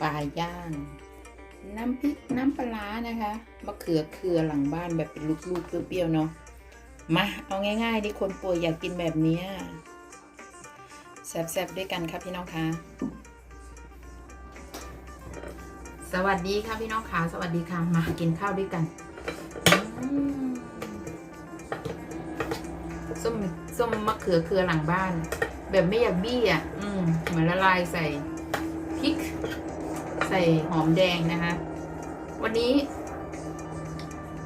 ปลาย่าง น้ำพริกน้ำปลานะคะมะเขือเคือหลังบ้านแบบเป็นลูกๆเปรี้ยวๆเนาะมาเอาง่ายๆดิคนป่วยอยากกินแบบนี้แซ่บๆด้วยกันครับพี่น้องคะสวัสดีค่ะพี่น้องคะสวัสดีค่ะ มากินข้าวด้วยกันส้มส้มมะเขือเคือหลังบ้าน แบบไม่อยากบี้อะ อืมเหมือนละลายใส่ พริก ใส่หอมแดงนะคะ วันนี้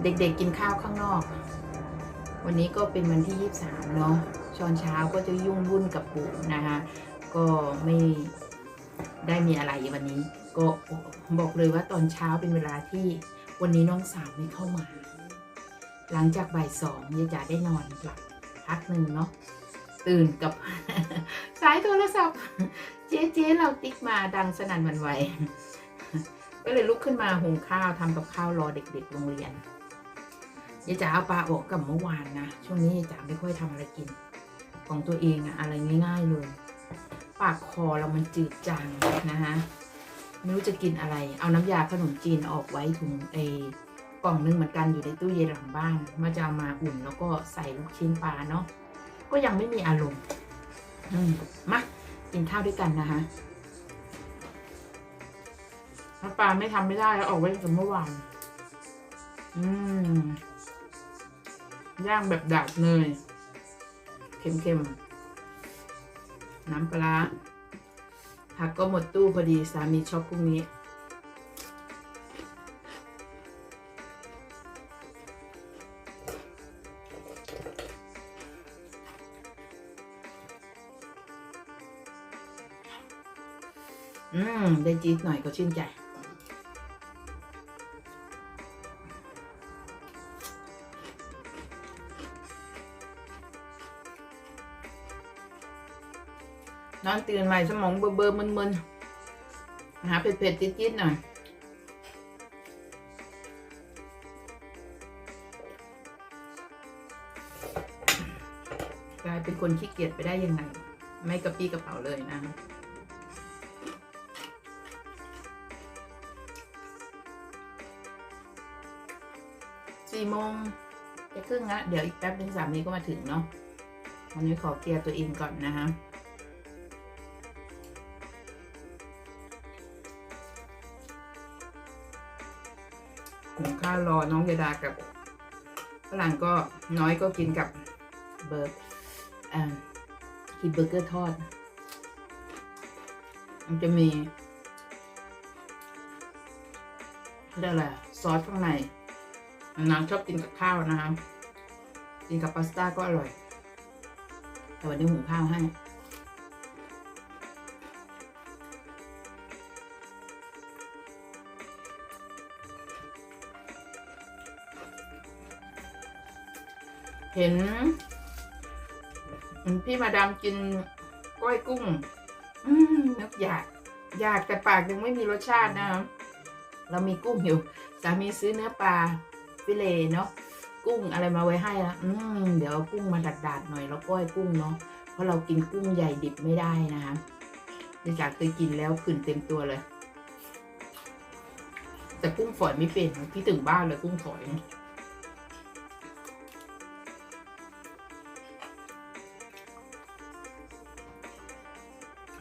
เด็กๆกินข้าวข้างนอก วันนี้ก็เป็นวันที่ 23 เนาะช้อนเช้าก็จะยุ่งวุ่นกับปู่นะคะ ก็ไม่ได้มีอะไรวันนี้ ก็บอกเลยว่าตอนเช้าเป็นเวลาที่วันนี้น้องสาวไม่เข้ามา หลังจากบ่ายสองยายจ๋าได้นอนหลับพักหนึ่งเนาะตื่นกับายโทรศัพท์ เจ๊เจ๊เราติ๊กมาดังสนั่นวันไหวก็เลยลุกขึ้นมาหุงข้าวทำกับข้าวรอเด็กๆโรงเรียนยายจ๋าเอาปลาออกกับเมื่อวานนะ ช่วงนี้ยายจ๋าไม่ค่อยทำอะไรกิน ของตัวเองอะอะไรง่ายๆเลย ปากคอเรามันจืดจางนะคะไม่รู้จะกินอะไร เอาน้ำยาขนมจีนออกไว้ถุงไอกล่องนึงเหมือนกันอยู่ในตู้เย็นหลังบ้านมาจะเอามาอุ่นแล้วก็ใส่ลูกชิ้นปลาเนาะก็ยังไม่มีอารมณ์ อืมมากินข้าวด้วยกันนะคะน้าปลาไม่ทำไม่ได้แล้วออกไว้ตั้งแต่เมื่อวาน อืม ย่างแบบดาบเนยเค็มๆ น้ำปลาร้าผักก็หมดตู้พอดีสามีชอบพรุ่งนี้ อืม ได้จี๊ดหน่อยก็ชื่นใจ นอนตื่นใหม่สมองเบอร์เบอร์มึนๆ หาเผ็ดๆ จี๊ดๆ หน่อยกลายเป็นคนขี้เกียจไปได้ยังไง ไม่กระปี้กระเป๋าเลยนะ ละเดี๋ยวอีกแป๊บนึงสามีก็มาถึงเนาะวันนี้ขอเคลียร์ตัวเองก่อนนะคะหุงข้ารอน้องยาดากับฝรั่งก็น้อยก็กินกับเบอร์กินเบอร์เกอร์ทอด มันจะมีเรียกอะไรซอสข้างในนางชอบกินกับข้าวนะคะ กินกับพาสต้าก็อร่อย แต่วันนี้หุงข้าวให้เห็น พี่มาดามกินก้อยกุ้ง อืมนึกอยาก อยากแต่ปากยังไม่มีรสชาตินะครับเรามีกุ้งอยู่ สามีซื้อเนื้อปลาฟิเลเนาะ กุ้งอะไรมาไว้ให้ละอืมเดี๋ยวเอากุ้งมาดัดๆหน่อยแล้วก้อยกุ้งเนาะเพราะเรากินกุ้งใหญ่ดิบไม่ได้นะคะเนื่องจากเคยกินแล้วผื่นเต็มตัวเลย แต่กุ้งฝอยไม่เป็นพี่ถึงบ้านเลยกุ้งฝอย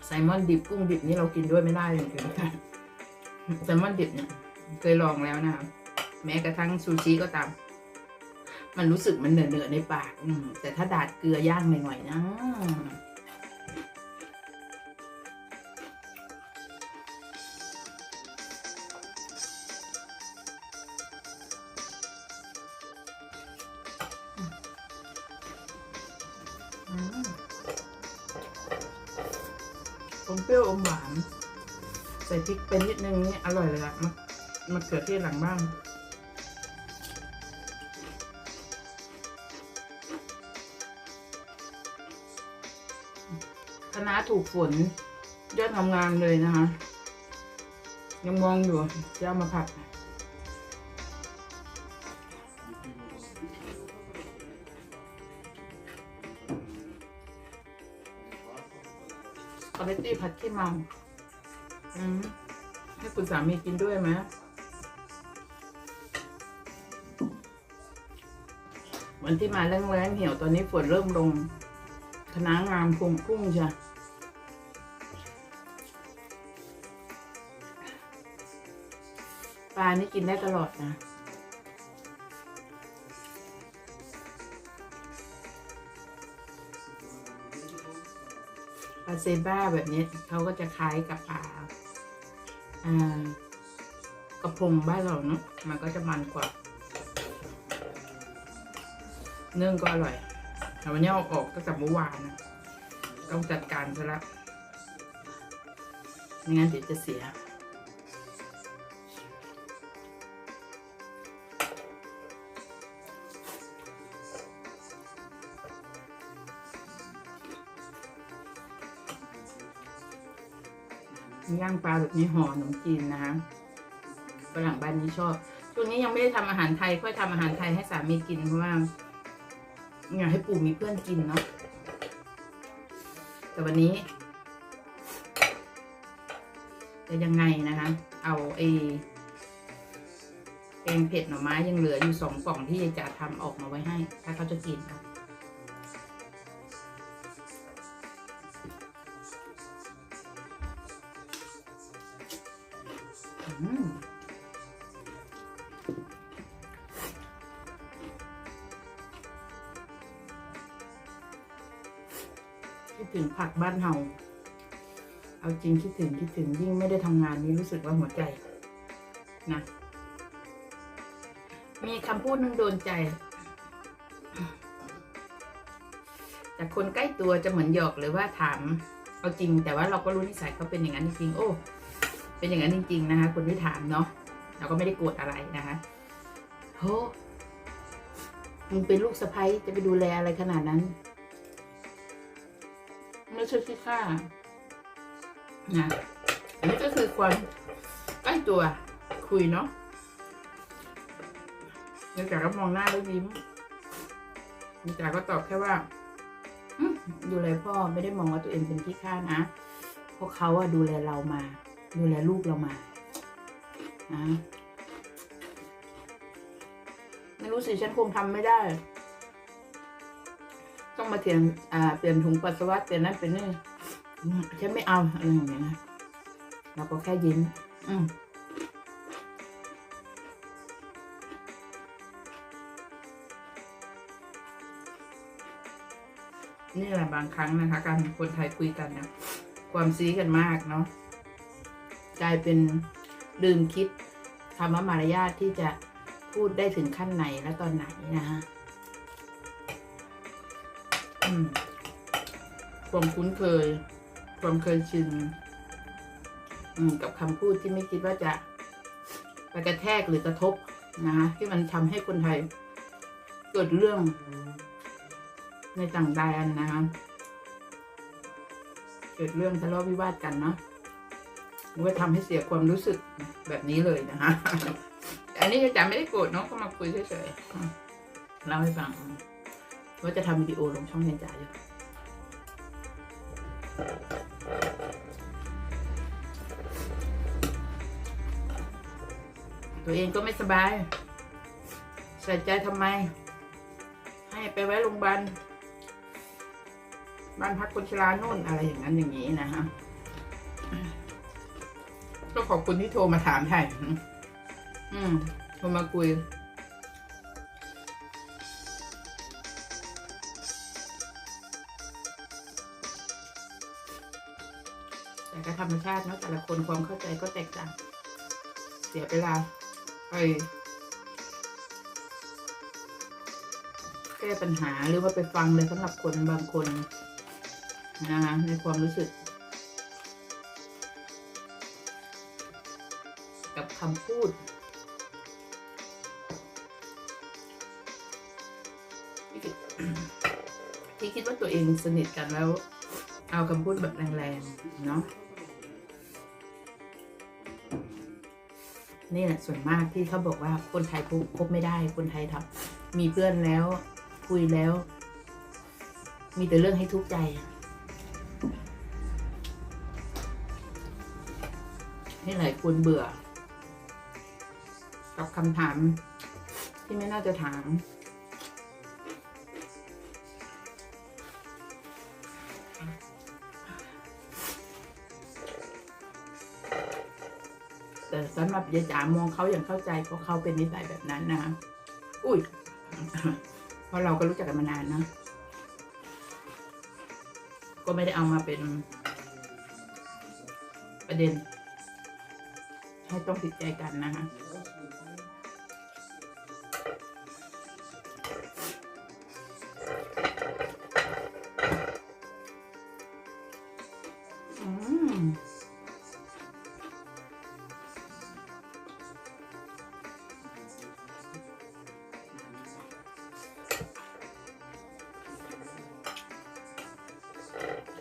ไซมอนดิบกุ้งดิบนี่เรากินด้วยไม่ได้เลยค่ะไซมอนดิบเนี่ยเคยลองแล้วนะครับแม้กระทั่งซูชิก็ตาม มันรู้สึกมันเหนอะๆในปาก อืมแต่ถ้าดาดเกลือย่างหน่อยๆนะอมอมเปรี้ยวอมหวาน ใส่พริกไปนิดนึงนี่อร่อยเลยอะมะมะเขือเทศหลังบ้าน คณะถูกฝนยอดทำงานเลยนะคะ ยังมองอยู่จะเอามาผัดสปาเกตตี้ผัดขี้เมาอืมให้คุณสามีกินด้วยไหมวันที่มาแรงๆเหี่ยวตอนนี้ฝนเริ่มลงคณะงามพุงพุ่งจ้ะานี่กินได้ตลอดนะ ปลาเซบ้าแบบนี้เขาก็จะคล้ายกับปลาอ่ากระพงบ้านเราเนาะมันก็จะมันกว่า เนื่องก็อร่อยแต่วันนี้เอาออกตั้งแต่เมื่อวานนะต้องจัดการซะละไม่งั้นเดี๋ยวจะเสีย ย่างปลาแบบนี้ห่อขนมจีนนะคะฝรั่งบ้านนี้ชอบ ช่วงนี้ยังไม่ได้ทำอาหารไทย ค่อยทำอาหารไทยให้สามีกินเพราะว่าอยากให้ปู่มีเพื่อนกินเนาะแต่วันนี้จะยังไงนะคะ เอาไอ้แกงเผ็ดหน่อไม้ยังเหลืออยู่สองกล่องที่จ๋าทำออกมาไว้ให้ ถ้าเขาจะกินนะ คิดถึงผักบ้านเฮาเอาจริงคิดถึงคิดถึงยิ่งไม่ได้ทำงานนี้รู้สึกว่าหัวใจนะมีคำพูดนึงโดนใจ แต่คนใกล้ตัวจะเหมือนหยอกหรือว่าถาม เอาจริงแต่ว่าเราก็รู้นิสัยเขาเป็นอย่างนั้นจริงโอ้ เป็นอย่างนั้นจริง ๆ นะคะคนที่ถามเนาะเราก็ไม่ได้โกรธอะไรนะคะโหมึงเป็นลูกสะใภ้จะไปดูแลอะไรขนาดนั้น ไม่ใช่ที่ค่านะอันนี้ก็คือความใกล้ตัวคุยเนาะนอกจากก็มองหน้าแล้วยิ้มนอกจากก็ตอบแค่ว่าอืมดูแลพ่อไม่ได้มองว่าตัวเองเป็นที่ค่านะ เพราะเขาอะดูแลเรามา ดูแลลูกเรามานะไม่รู้สิฉันคงทำไม่ได้ ต้องมาเปลี่ยนอ่าเปลี่ยนถุงปัสสาวะเปลี่ยนนั่นเป็นนี่ฉันไม่เอาอะไรอย่างเงี้ยนะเราก็แค่ยิ้มอืมนี่แหละบางครั้งนะคะ การคนไทยคุยกันเนี่ยความซีกันมากเนาะ กลายเป็นลืมคิดคำว่ามารยาทที่จะพูดได้ถึงขั้นไหนและตอนไหนนะฮะความคุ้นเคย ความเคยชินกับคำพูดที่ไม่คิดว่าจะไปกระแทกหรือกระทบนะคะที่มันทำให้คนไทย เกิดเรื่องในต่างแดนนะคะเกิดเรื่องทะเลาะวิวาทกันเนาะ หรือว่าทำให้เสียความรู้สึกแบบนี้เลยนะคะอันนี้จะไม่ได้โกรธเนาะก็มาคุยเฉยๆเล่าให้ฟังว่าจะทำวิดีโอลงช่องเนจ่าอยู่ตัวเองก็ไม่สบาย ใส่ใจทำไม ให้ไปไว้โรงพยาบาลบ้านพักคนชราโน่นอะไรอย่างนั้นอย่างนี้นะฮะ ก็ขอบคุณที่โทรมาถามไทยอืมโทรมาคุยแต่ก็ธรรมชาติเนาะแต่ละคนความเข้าใจก็แตกต่าง เสียเวลาไปแก้ปัญหาหรือว่าไปฟังเลยสำหรับคนบางคนนะคะในความรู้สึก กับคำพูด ที่คิดว่าตัวเองสนิทกันแล้ว เอาคำพูดแบบแรงๆ เนาะนี่แหละส่วนมากที่เขาบอกว่าคนไทยคบคบไม่ได้ คนไทยทำมีเพื่อนแล้ว คุยแล้ว มีแต่เรื่องให้ทุกข์ใจให้หลายคนเบื่อ กับคำถาม ที่ไม่น่าจะถาม แต่สำหรับยายจ๋ามองเขาอย่างเข้าใจเพราะเขาเป็นนิสัยแบบนั้นนะคะอุ้ยเพราะเราก็รู้จักกันมานานนะ ก็ไม่ได้เอามาเป็นประเด็น ให้ต้องติดใจกันนะคะ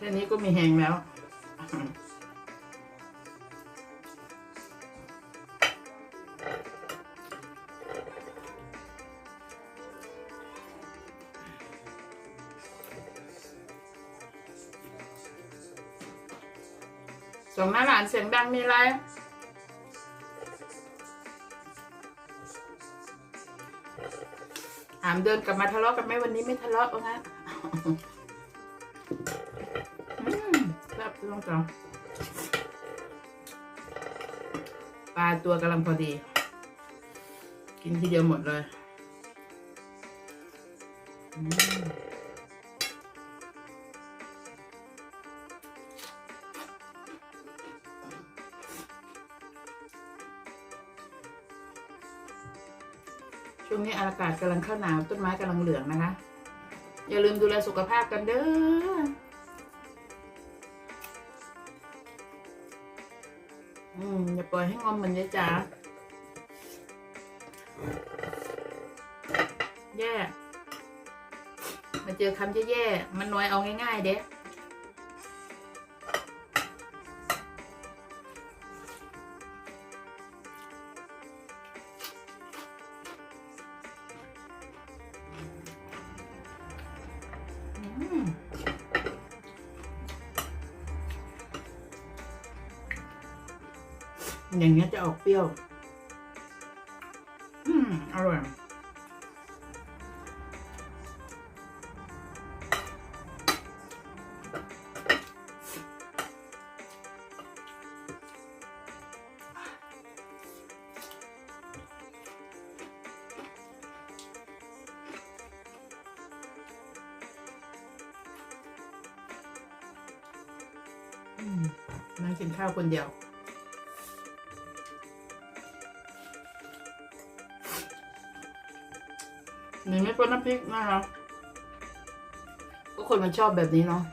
ค่นี้ก็มีแหงแล้ว ส่งหน้าหลานเสียงดังมีอะไรถามเดินกลับมาทะเลาะกันไหมวันนี้ไม่ทะเลาะว่างั้น แบบลองจังปลาตัวกำลังพอดี กินทีเดียวหมดเลยช่วงนี้อากาศกำลังเข้าหนาวต้นไม้กำลังเหลืองนะคะ อย่าลืมดูแลสุขภาพกันเด้อ ล่อยให้งอมเหมือนยายจ๋าแย่ มาเจอคำแย่ๆมันน้อยเอาง่ายๆเด้ อย่างเงี้ยจะออกเปรี้ยว อืม อร่อย อืมนั่งกินข้าวคนเดียว นี่ไม่เป็นน้ำพริกนะคะก็คนมันชอบแบบนี้เนาะ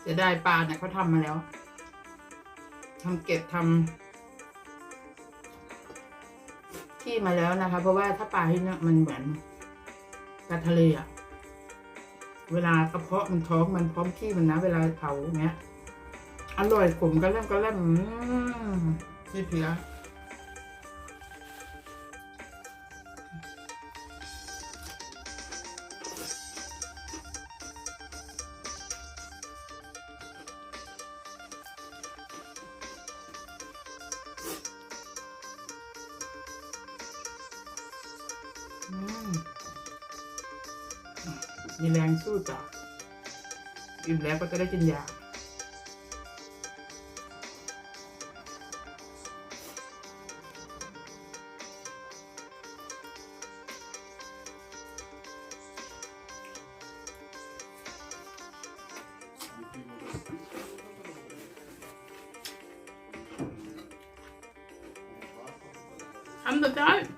เสียดายปลาเนี่ยเขาทำมาแล้ว ทำเก็บทำขี้มาแล้วนะคะ เพราะว่าถ้าปลาที่เนี่ยมันเหมือนปลาทะเลอะเวลากระเพาะมันท้องมันพร้อมขี้มันนะ เวลาเผาเนี้ย อร่อยขมก็เล่มก็เล่มอืมขี้เพีย มีแรงสู้ต่ออิ่มแล้วก็จะได้กินยาทำสุดท้าย